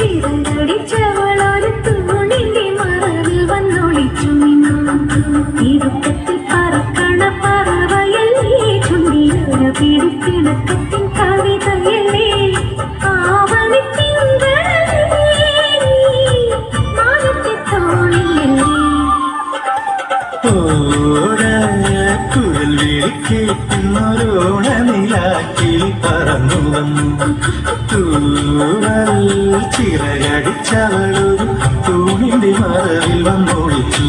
ചിരണ്ടടിച്ചവളൊരു തൂണിന്റെ മറവിൽ വന്നൊളിച്ചു ഇടുക്കത്തിൽ പറക്കണ പറവയല്ലേ ചുണ്ടിയൊരു പിടിപ്പിടക്കത്തിൻ കവിതയല്ലേ? ഓട കുഴൽ വിളിക്കേക്കുന്നൊരോണ നിലാക്കി തൂവൽ ചിറകടിച്ചവളൊരു തൂണിന്റെ മറവിൽ വന്നൊളിച്ചു